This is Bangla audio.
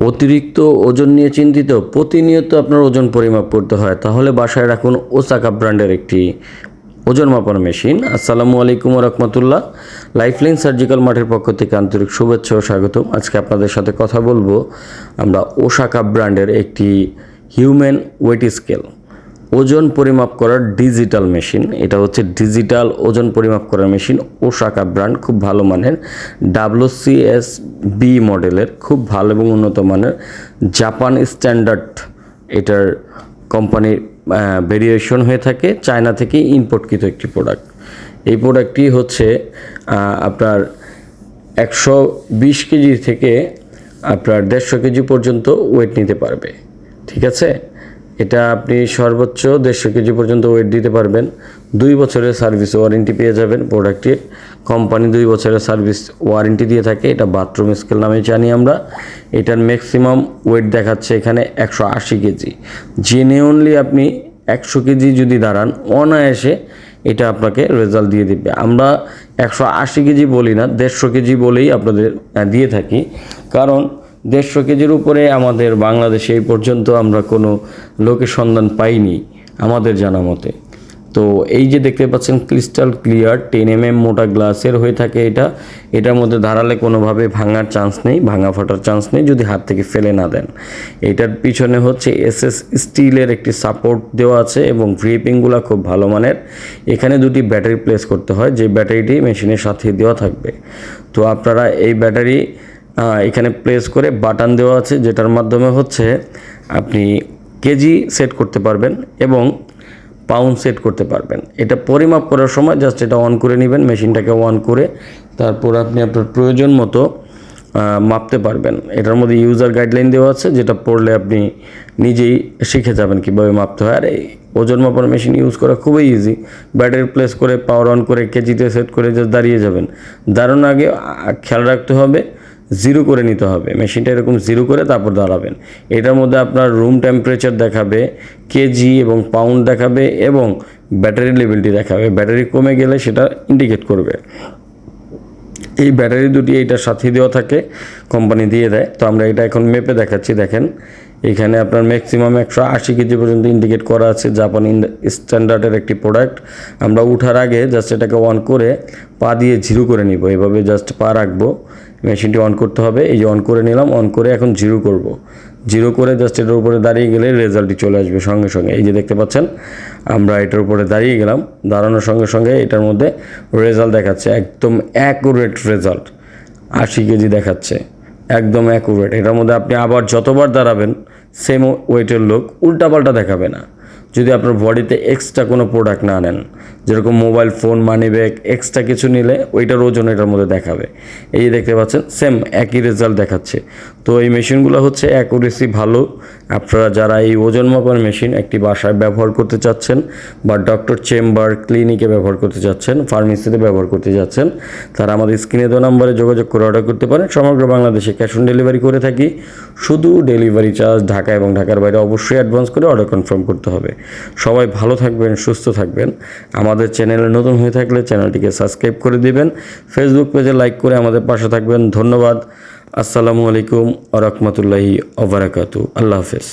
অতিরিক্ত ওজন নিয়ে চিন্তিত, প্রতিনিয়ত আপনার ওজন পরিমাপ করতে হয়। তাহলে বাসায় রাখুন ওসাকা ব্র্যান্ডের একটি ওজন মাপার মেশিন। আসসালামু আলাইকুম রহমতুল্লাহ। লাইফলাইন সার্জিক্যাল মাঠের পক্ষ থেকে আন্তরিক শুভেচ্ছা ও স্বাগতম। আজকে আপনাদের সাথে কথা বলব আমরা ওসাকা ব্র্যান্ডের একটি হিউম্যান ওয়েট স্কেল। ওজন পরিমাপ করার ডিজিটাল মেশিন। এটা হচ্ছে ডিজিটাল ওজন পরিমাপ করার মেশিন। ওসাকা ব্র্যান্ড, খুব ভালো মানের। ডাব্লু এস বি মডেলের, খুব ভালো এবং উন্নত মানের। জাপান স্ট্যান্ডার্ড এটার কোম্পানির ভেরিয়েশন হয়ে থাকে। চায়না থেকে ইম্পোর্টকৃত একটি প্রোডাক্ট এই প্রোডাক্টটি হচ্ছে আপনার একশো বিশ কেজি থেকে আপনার দেড়শো কেজি পর্যন্ত ওয়েট নিতে পারবে। ঠিক আছে? এটা আপনি সর্বোচ্চ দেড়শো কেজি পর্যন্ত ওয়েট দিতে পারবেন। দুই বছরের সার্ভিস ওয়ারেন্টি পেয়ে যাবেন প্রোডাক্টটির কোম্পানি দুই বছরের সার্ভিস ওয়ারেন্টি দিয়ে থাকে। এটা বাথরুম স্কেল নামে জানি আমরা। এটার ম্যাক্সিমাম ওয়েট দেখাচ্ছে এখানে একশো আশি কেজি। জেনুইনলি আপনি একশো কেজি যদি দাঁড়ান, অনায়াসে এটা আপনাকে রেজাল্ট দিয়ে দিবে। আমরা একশো আশি কেজি বলি না, দেড়শো কেজি বলেই আপনাদের দিয়ে থাকি। কারণ দেড়শো কেজির উপরে আমাদের বাংলাদেশে এই পর্যন্ত আমরা কোনো লোকের সন্ধান পাইনি, আমাদের জানা মতে। তো এই যে দেখতে পাচ্ছেন crystal clear ten M M মোটা গ্লাসের হয়ে থাকে এটা। এটার মধ্যে ধারালে কোনোভাবে ভাঙার চান্স নেই, ভাঙা ফাটার চান্স নেই, যদি হাত থেকে ফেলে না দেন। এটার পিছনে হচ্ছে এস এস স্টিলের একটি সাপোর্ট দেওয়া আছে এবং গ্রিপিংগুলো খুব ভালো মানের। এখানে দুটি ব্যাটারি প্লেস করতে হয়, যে ব্যাটারিটি মেশিনের সাথে দেওয়া থাকবে। তো আপনারা এই ব্যাটারি এখানে প্লেস করে বাটন দেওয়া আছে, যেটার মাধ্যমে হচ্ছে আপনি কেজি সেট করতে পারবেন এবং পাউন্ড সেট করতে পারবেন। এটা পরিমাপ করার সময় জাস্ট এটা অন করে নেবেন, মেশিনটাকে অন করে তারপর আপনি আপনার প্রয়োজন মতো মাপতে পারবেন। এটার মধ্যে ইউজার গাইডলাইন দেওয়া আছে, যেটা পড়লে আপনি নিজেই শিখে যাবেন কীভাবে মাপতে হয়। আর এই ওজন মাপার মেশিন ইউজ করা খুবই ইজি ব্যাটারি প্লেস করে পাওয়ার অন করে কেজিতে সেট করে জাস্ট দাঁড়িয়ে যাবেন। দাঁড়ানোর আগে খেয়াল রাখতে হবে। জিরো করে নিতে হবে। মেশিনটা এরকম জিরো করে তারপর দাঁড়াবেন। এটার মধ্যে আপনার রুম টেম্পারেচার দেখাবে কেজি এবং পাউন্ড দেখাবে এবং ব্যাটারি লেভেলটি দেখাবে। ব্যাটারি কমে গেলে সেটা ইন্ডিকেট করবে। এই ব্যাটারি দুটি এইটার সাথে দেওয়া থাকে কোম্পানি দিয়ে দেয়। তো আমরা এটা এখন মেপে দেখাচ্ছি, দেখেন। এখানে আপনার ম্যাক্সিমাম একশো আশি কেজি পর্যন্ত ইন্ডিকেট করা আছে জাপানি স্ট্যান্ডার্ডের একটি প্রোডাক্ট আমরা উঠার আগে জাস্ট এটাকে অন করে পা দিয়ে জিরো করে নিব। এভাবে জাস্ট পা রাখব। মেশিনটি অন করতে হবে। এই যে অন করে নিলাম অন করে এখন জিরো করব। জিরো করে জাস্ট এটার উপরে দাঁড়িয়ে গেলে রেজাল্টটি চলে আসবে সঙ্গে সঙ্গে। এই যে দেখতে পাচ্ছেন, আমরা এটার উপরে দাঁড়িয়ে গেলাম। দাঁড়ানোর সঙ্গে সঙ্গে এটার মধ্যে রেজাল্ট দেখাচ্ছে। একদম অ্যাকুরেট রেজাল্ট আশি কেজি দেখাচ্ছে। একদম অ্যাকুরেট এটার মধ্যে আপনি আবার যতবার দাঁড়াবেন সেম ওয়েটের লোক উল্টাপাল্টা দেখাবে না। যদি আপনার বডিতে এক্সট্রা কোনো প্রোডাক্ট না নেন, যেরকম mobile phone money bag extra কিছু নিলে ওইটার ওজন এটার মধ্যে দেখাবে। এই যে দেখতে পাচ্ছেন সেম একই রেজাল্ট দেখাচ্ছে। তো এই মেশিনগুলো হচ্ছে অ্যাকুরেসি ভালো। আপনারা যারা এই ওজন মাপার মেশিন একটি বাসায় ব্যবহার করতে চাচ্ছেন বা ডক্টর চেম্বার ক্লিনিকে ব্যবহার করতে চাচ্ছেন ফার্মেসিতে ব্যবহার করতে যাচ্ছেন তারা আমাদের স্ক্রিনে দেওয়া নাম্বারে যোগাযোগ করে অর্ডার করতে পারেন। সমগ্র বাংলাদেশে ক্যাশ অন ডেলিভারি করে থাকি। শুধু ডেলিভারি চার্জ ঢাকা এবং ঢাকার বাইরে অবশ্যই অ্যাডভান্স করে অর্ডার কনফার্ম করতে হবে। সবাই ভালো থাকবেন, সুস্থ থাকবেন। আমাদের চ্যানেলে নতুন হয়ে থাকলে চ্যানেলটিকে সাবস্ক্রাইব করে দিবেন। ফেসবুক পেজে লাইক করে আমাদের পাশে থাকবেন। ধন্যবাদ। আসসালামু আলাইকুম আ আবরাকাতু আল্লাহ হাফেজ।